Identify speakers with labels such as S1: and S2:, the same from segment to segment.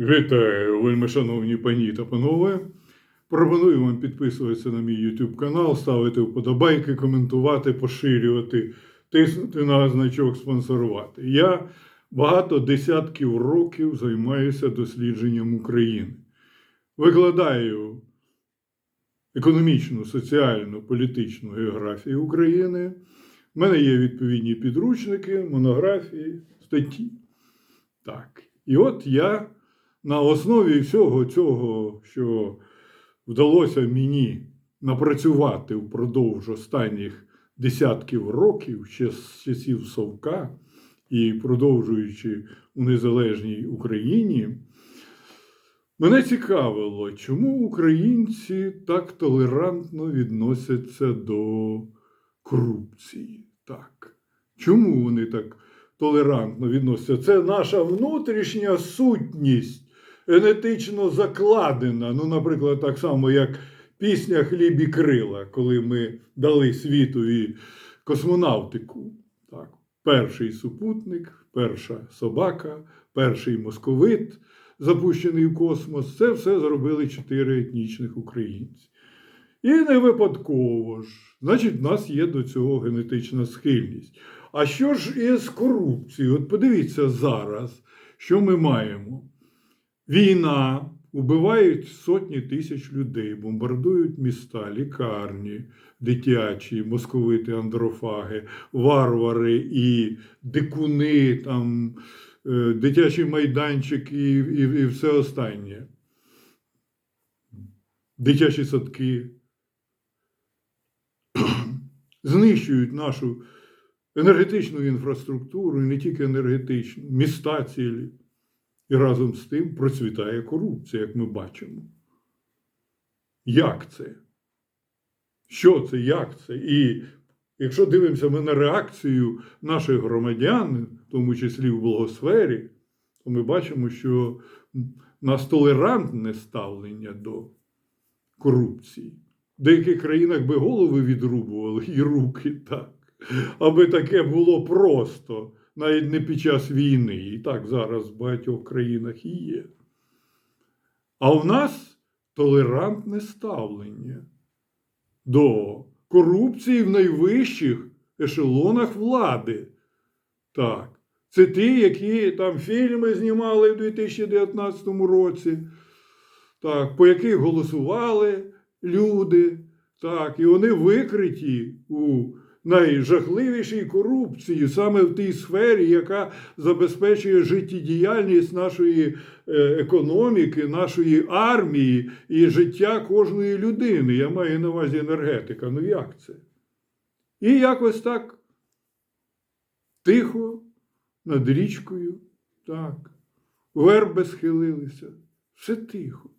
S1: Вітаю, вельми шановні пані та панове. Пропоную вам підписуватися на мій YouTube канал, ставити вподобайки, коментувати, поширювати, тиснути на значок спонсорувати. Я багато десятків років займаюся дослідженням України. Викладаю економічну, соціальну, політичну географію України. У мене є відповідні підручники, монографії, статті. Так. І от я на основі всього цього, що вдалося мені напрацювати впродовж останніх десятків років, ще з часів Совка і продовжуючи у незалежній Україні, мене цікавило, чому українці так толерантно відносяться до корупції. Так. Чому вони так толерантно відносяться? Це наша внутрішня сутність, генетично закладена. Ну, наприклад, так само, як пісня Хліб і крила, коли ми дали світові космонавтику. Так. Перший супутник, перша собака, перший московит, запущений в космос. Це все зробили чотири етнічних українці. І не випадково ж. Значить, в нас є до цього генетична схильність. А що ж із корупцією? От подивіться зараз, що ми маємо. Війна, убивають сотні тисяч людей, бомбардують міста, лікарні, дитячі, московити, андрофаги, варвари і дикуни, там, е, дитячі майданчики і, і, і все останнє. Дитячі садки знищують нашу енергетичну інфраструктуру, і не тільки енергетичну, міста цілі. І разом з тим процвітає корупція, як ми бачимо. Як це? Що це, як це? І якщо дивимося ми на реакцію наших громадян, в тому числі в благосфері, то ми бачимо, що в нас толерантне ставлення до корупції. В деяких країнах би голови відрубували і руки так. Аби таке було просто, навіть не під час війни. І так зараз в багатьох країнах і є. А в нас толерантне ставлення до корупції в найвищих ешелонах влади. Так. Це ті, які там фільми знімали в 2019 році, так, по яких голосували люди. Так, і вони викриті у найжахливішій корупції саме в тій сфері, яка забезпечує життєдіяльність нашої е, економіки, нашої армії і життя кожної людини. Я маю на увазі енергетика. Ну як це? І якось так тихо над річкою, так, верби схилилися. Все тихо.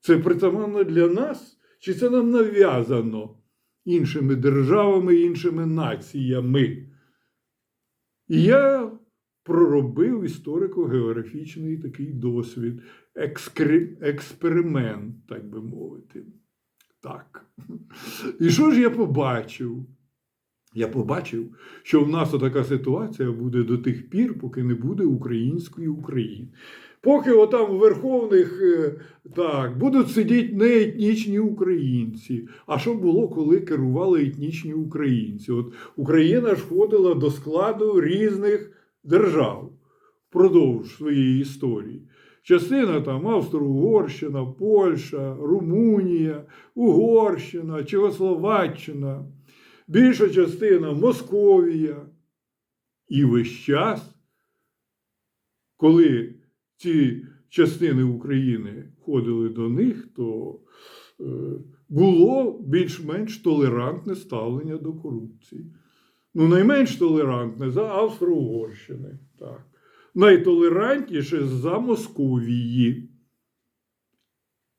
S1: Це притаманно для нас, чи це нам нав'язано? Іншими державами, іншими націями. І я проробив історико-географічний такий досвід, екскри... експеримент, так би мовити. Так. І що ж я побачив? Я побачив, що в нас така ситуація буде до тих пір, поки не буде української України. Поки отам в верховних е, так, будуть сидіти не етнічні українці. А що було, коли керували етнічні українці? От Україна ж входила до складу різних держав впродовж своєї історії. Частина там Австро-Угорщина, Польща, Румунія, Угорщина, Чехословаччина, більша частина Московія. І весь час, коли ці частини України входили до них, то е, було більш-менш толерантне ставлення до корупції. Ну, найменш толерантне за Австро-Угорщини. Так. Найтолерантніше за Московії.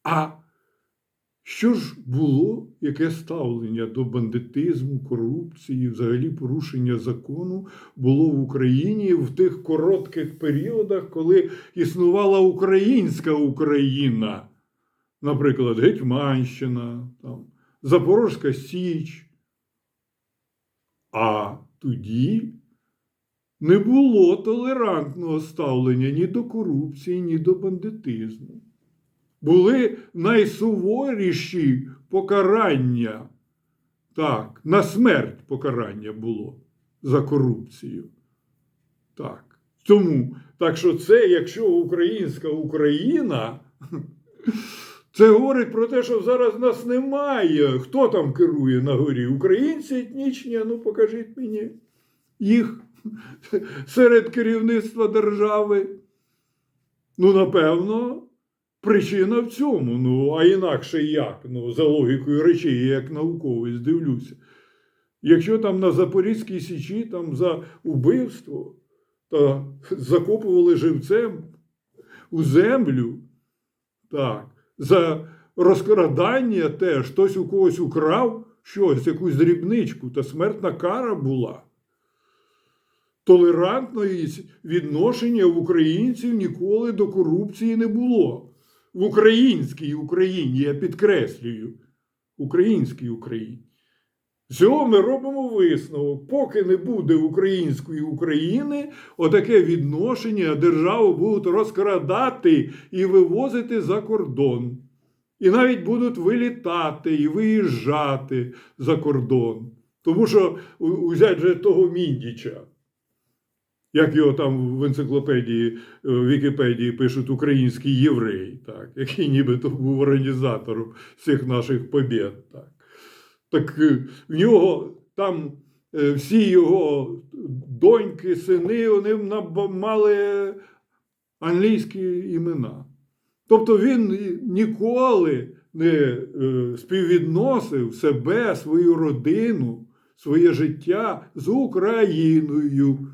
S1: А що ж було, яке ставлення до бандитизму, корупції, взагалі порушення закону було в Україні в тих коротких періодах, коли існувала українська Україна, наприклад, Гетьманщина, там, Запорозька Січ. А тоді не було толерантного ставлення ні до корупції, ні до бандитизму. Були найсуворіші покарання. Так, на смерть покарання було за корупцію. Так. Тому, так що це, якщо українська Україна, це говорить про те, що зараз нас немає. Хто там керує на горі? Українці етнічні, ну покажіть мені їх серед керівництва держави. Ну, напевно, причина в цьому. Ну, а інакше як? Ну, за логікою речей, я як науковець дивлюся. Якщо там на Запорізькій Січі там за убивство, то закопували живцем у землю, так, за розкрадання теж хтось у когось украв щось, якусь дрібничку, та смертна кара була. Толерантної відношення в українців ніколи до корупції не було. В українській Україні, я підкреслюю, українській Україні. Цього ми робимо висновок. Поки не буде української України, отаке відношення державу будуть розкрадати і вивозити за кордон. І навіть будуть вилітати і виїжджати за кордон. Тому що узять же того Міндіча, як його там в енциклопедії, е, в Вікіпедії пишуть український єврей, так, який нібито був організатором всіх наших побід. Так, так е, в нього там е, всі його доньки, сини, вони мали англійські імена. Тобто він ніколи не співвідносив себе, свою родину, своє життя з Україною.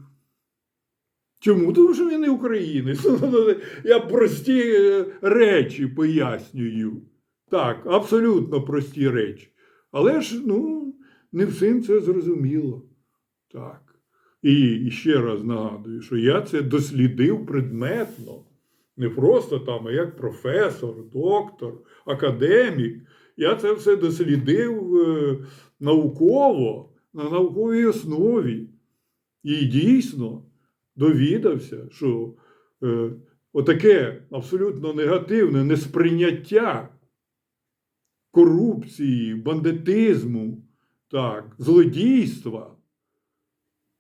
S1: Чому? Тому що він не українець. Я прості е, речі пояснюю. Так, абсолютно прості речі. Але ж ну, не всім це зрозуміло. Так. І, і ще раз нагадую, що я це дослідив предметно. Не просто там, а як професор, доктор, академік. Я це все дослідив е, науково, на науковій основі. І дійсно довідався, що е, отаке абсолютно негативне несприйняття корупції, бандитизму, так, злодійства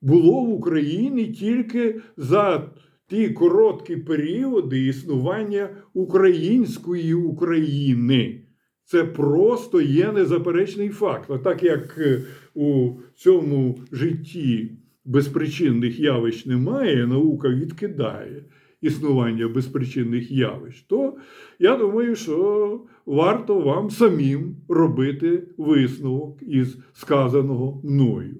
S1: було в Україні тільки за ті короткі періоди існування української України. Це просто є незаперечний факт. А так як е, у цьому житті безпричинних явищ немає, наука відкидає існування безпричинних явищ, то я думаю, що варто вам самим робити висновок із сказаного мною.